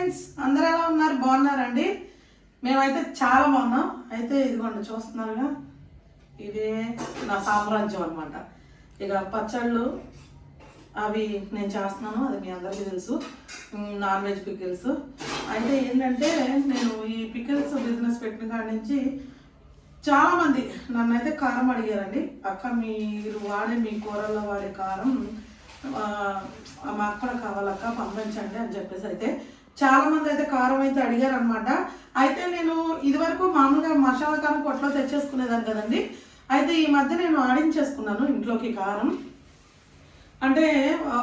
Friends అందరు ఎలా ఉన్నారు? బాగున్నారండి? మేమైతే చాలా బాగున్నాం. అయితే ఇదిగోండి చూస్తున్నారుగా. ఇదే నా సామ్రాజ్యం అనమాట ఇక పచ్చళ్ళు అవి నేను చేస్తున్నాను. అది మీ అందరికీ తెలుసు. నాన్ వెజ్ పికిల్స్ అయితే ఏంటంటే నేను ఈ పికిల్స్ బిజినెస్ పెట్టిన కాడి నుంచి చాలామంది నన్ను అయితే కారం అడిగారండి. అక్క మీరు వాడే మీ కూరల్లో వాడే కారం మా అక్కడ కావాలక్క పంపించండి అని చెప్పేసి అయితే చాలా మంది అయితే కారం అయితే అడిగారు అనమాట అయితే నేను ఇదివరకు మామూలుగా మసాలా కారం కొట్లో తెచ్చేసుకునేదాన్ని కదండి. అయితే ఈ మధ్య నేను ఆడించేసుకున్నాను ఇంట్లోకి కారం. అంటే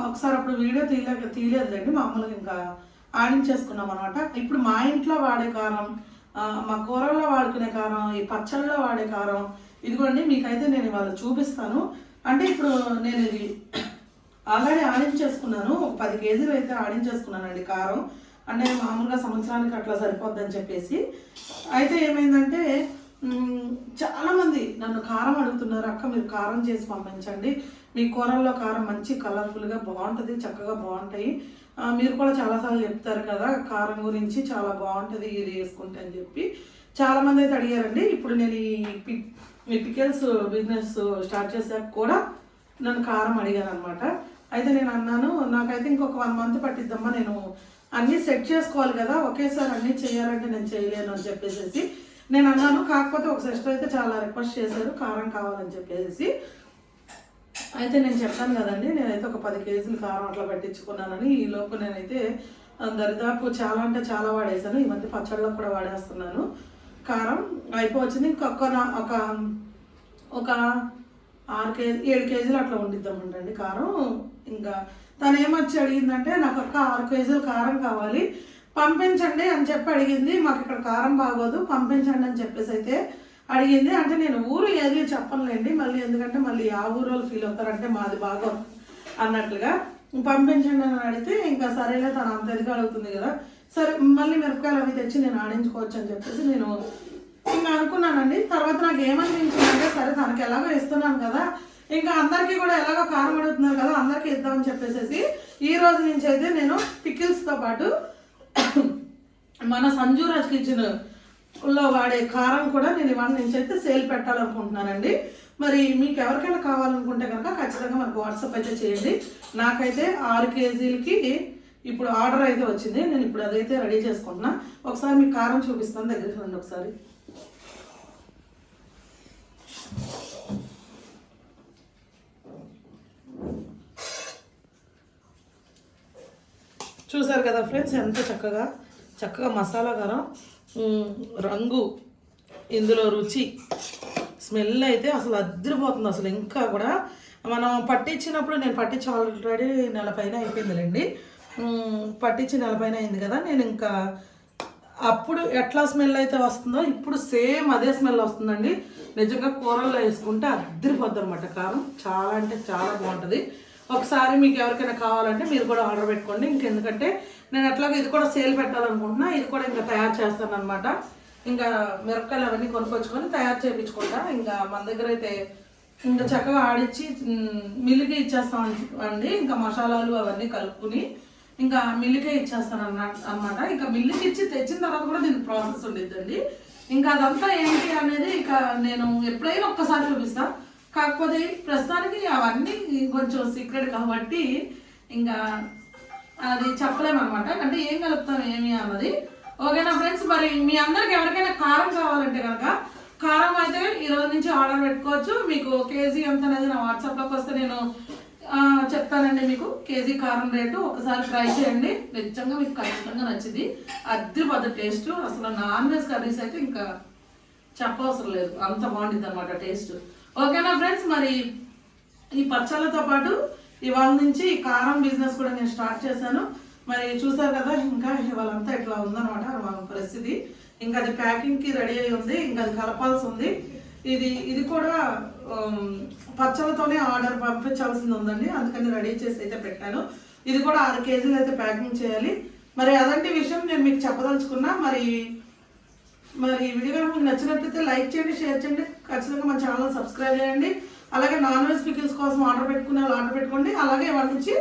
ఒకసారి అప్పుడు వీడియో తీయలేక తీయలేదులేండి మామూలుగా ఇంకా ఆడించేసుకున్నాం అనమాట ఇప్పుడు మా ఇంట్లో వాడే కారం మా కూరల్లో వాడుకునే కారం ఈ పచ్చళ్ళలో వాడే కారం ఇదిగోండి మీకైతే నేను ఇవాళ చూపిస్తాను. అంటే ఇప్పుడు నేను ఇది ఆల్రెడీ ఆడించేసుకున్నాను. ఒక పది కేజీలు అయితే ఆడించేసుకున్నానండి కారం. అంటే మామూలుగా సంవత్సరానికి అట్లా సరిపోద్దని చెప్పేసి. అయితే ఏమైందంటే చాలామంది నన్ను కారం అడుగుతున్నారు అక్క మీరు కారం చేసి పంపించండి. మీ కూరల్లో కారం మంచి కలర్ఫుల్గా బాగుంటుంది చక్కగా బాగుంటాయి. మీరు కూడా చాలాసార్లు చెప్తారు కదా కారం గురించి చాలా బాగుంటుంది ఇది వేసుకుంటే అని చెప్పి. చాలా మంది అయితే అడిగారండి. ఇప్పుడు నేను ఈ ఈ పికెల్స్ బిజినెస్ స్టార్ట్ చేశాక కూడా నన్ను కారం అడిగాను అనమాట అయితే నేను అన్నాను నాకైతే ఇంకొక వన్ మంత్ పట్టిద్దమ్మా నేను అన్నీ సెట్ చేసుకోవాలి కదా ఒకేసారి అన్నీ చేయాలంటే నేను చేయలేను అని చెప్పేసి నేను అన్నాను. కాకపోతే ఒక సిస్టర్ అయితే చాలా రిక్వెస్ట్ చేశారు కారం కావాలని చెప్పేసి అయితే నేను చెప్పాను కదండి నేనైతే ఒక పది కేజీలు కారం అట్లా పెట్టించుకున్నానని. ఈ లోపు నేనైతే దరిదాపు చాలా అంటే చాలా వాడేసాను ఈ మధ్య పచ్చళ్ళకు కూడా వాడేస్తున్నాను. కారం అయిపోవచ్చింది. ఇంకొక ఒక ఒక ఆరు కేజీ ఏడు కేజీలు అట్లా వండిద్దామంటండి కారం. ఇంకా తను ఏమొచ్చి అడిగిందంటే నాకు ఒక ఆరు కేజీలు కారం కావాలి పంపించండి అని చెప్పి అడిగింది. మాకు ఇక్కడ కారం బాగోదు పంపించండి అని చెప్పేసి అయితే అడిగింది. అంటే నేను ఊరు ఏది చెప్పనులేండి మళ్ళీ ఎందుకంటే మళ్ళీ ఆ ఊరు వాళ్ళు ఫీల్ అవుతారంటే మాది బాగో అన్నట్లుగా పంపించండి అని అడిగితే ఇంకా సరేలే తను అంత ఎదిగా అడుగుతుంది కదా సరే మళ్ళీ మిరపకాయలు అవి తెచ్చి నేను ఆడించుకోవచ్చు అని చెప్పేసి నేను ఇంకా అనుకున్నానండి. తర్వాత నాకు ఏమనిపించిందంటే సరే తనకి ఎలాగో ఇస్తున్నాను కదా ఇంకా అందరికీ కూడా ఎలాగో కారం అడుగుతున్నారు కదా అందరికీ ఇద్దామని చెప్పేసి ఈ రోజు నుంచి అయితే నేను పికిల్స్తో పాటు మన సంజూరాజ్ కిచెన్లో వాడే కారం కూడా నేను ఇవాళ నుంచి అయితే సేల్ పెట్టాలనుకుంటున్నానండి. మరి మీకు ఎవరికైనా కావాలనుకుంటే కనుక ఖచ్చితంగా మనకు వాట్సాప్ అయితే చేయండి. నాకైతే ఆరు కేజీలకి ఇప్పుడు ఆర్డర్ అయితే వచ్చింది. నేను ఇప్పుడు అదైతే రెడీ చేసుకుంటున్నా. ఒకసారి మీకు కారం చూపిస్తాను. దగ్గరికి రండి ఒకసారి. చూసారు కదా ఫ్రెండ్స్ ఎంత చక్కగా చక్కగా మసాలా కారం రంగు ఇందులో రుచి స్మెల్ అయితే అసలు అద్దరిపోతుంది అసలు. ఇంకా కూడా మనం పట్టించినప్పుడు నేను పట్టించి ఆల్రెడీ నెల పైన అయిపోయిందిలేండి పట్టించి నెల పైన అయింది కదా నేను ఇంకా అప్పుడు ఎట్లా స్మెల్ అయితే వస్తుందో ఇప్పుడు సేమ్ అదే స్మెల్ వస్తుందండి. నిజంగా కూరల్లో వేసుకుంటే అద్దరిపోద్ది అనమాట కారం చాలా అంటే చాలా బాగుంటుంది. ఒకసారి మీకు ఎవరికైనా కావాలంటే మీరు కూడా ఆర్డర్ పెట్టుకోండి. ఇంకెందుకంటే నేను అట్లాగే ఇది కూడా సేల్ పెట్టాలనుకుంటున్నా ఇది కూడా ఇంకా తయారు చేస్తాను అనమాట ఇంకా మిరపకాయలు అవన్నీ కొనుక్కొచ్చుకొని తయారు చేయించుకుంటా. ఇంకా మన దగ్గర అయితే ఇంకా చక్కగా ఆడిచ్చి మిల్లికి ఇచ్చేస్తాం అండి. ఇంకా మసాలాలు అవన్నీ కలుపుకుని ఇంకా మిల్లికే ఇచ్చేస్తాను అన్న అనమాట ఇంకా మిల్లికి ఇచ్చి తెచ్చిన తర్వాత కూడా దీనికి ప్రాసెస్ ఉండేదండి ఇంకా అదంతా ఏంటి అనేది ఇక నేను ఎప్పుడైనా ఒక్కసారి చూపిస్తాను కాకపోతే ప్రస్తుతానికి అవన్నీ కొంచెం సీక్రెట్ కాబట్టి ఇంకా అది చెప్పలేమన్నమాట. అంటే ఏం కలుపుతాం ఏమి అన్నది. ఓకేనా ఫ్రెండ్స్ మరి మీ అందరికి ఎవరికైనా కారం కావాలంటే కనుక కారం అయితే ఈరోజు నుంచి ఆర్డర్ పెట్టుకోవచ్చు. మీకు కేజీ ఎంత అనేది నా వాట్సాప్లోకి వస్తే నేను చెప్తానండి మీకు. కేజీ కారం రేటు ఒకసారి ట్రై చేయండి. నిజంగా మీకు ఖచ్చితంగా నచ్చింది. అద్దరిపోద్ది టేస్ట్ అసలు నాన్ వెజ్ కర్రీస్ అయితే ఇంకా చెప్పవసరం లేదు. అంత బాగుంటుంది అనమాట టేస్ట్ ఓకేనా ఫ్రెండ్స్? మరి ఈ పచ్చళ్ళతో పాటు ఇవాళ నుంచి కారం బిజినెస్ కూడా నేను స్టార్ట్ చేశాను. మరి చూసారు కదా ఇంకా ఇవాళంతా ఇట్లా ఉందన్నమాట మన పరిస్థితి. ఇంకా అది ప్యాకింగ్కి రెడీ అయి ఉంది ఇంకా అది కలపాల్సి ఉంది. ఇది ఇది కూడా పచ్చళ్ళతోనే ఆర్డర్ పంపించాల్సింది ఉందండి. అందుకని రెడీ చేసి అయితే పెట్టాను. ఇది కూడా ఆరు కేజీలు అయితే ప్యాకింగ్ చేయాలి. మరి అదంటి విషయం నేను మీకు చెప్పదలుచుకున్నా. మరి మరి ఈ వీడియో కనుక మీకు నచ్చినట్లయితే లైక్ చేయండి షేర్ చేయండి. ఖచ్చితంగా మా ఛానల్ సబ్స్క్రైబ్ చేయండి. అలాగే నాన్ వెజ్ పికిల్స్ కోసం ఆర్డర్ పెట్టుకునే వాళ్ళు ఆర్డర్ పెట్టుకోండి. అలాగే వాటి నుంచి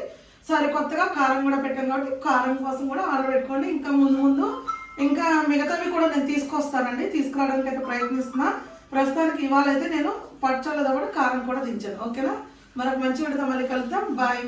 సరే కొత్తగా కారం కూడా పెట్టాను కాబట్టి కారం కోసం కూడా ఆర్డర్ పెట్టుకోండి. ఇంకా ముందు ముందు ఇంకా మిగతావి కూడా నేను తీసుకొస్తానండి. తీసుకురావడానికి అయితే ప్రయత్నిస్తున్నా. ప్రస్తుతానికి ఇవాళ అయితే నేను పచ్చళ్ళతో కూడా కారం కూడా దించాను. ఓకేనా? మరొక మంచి విడత మళ్ళీ కలుద్దాం. బాయ్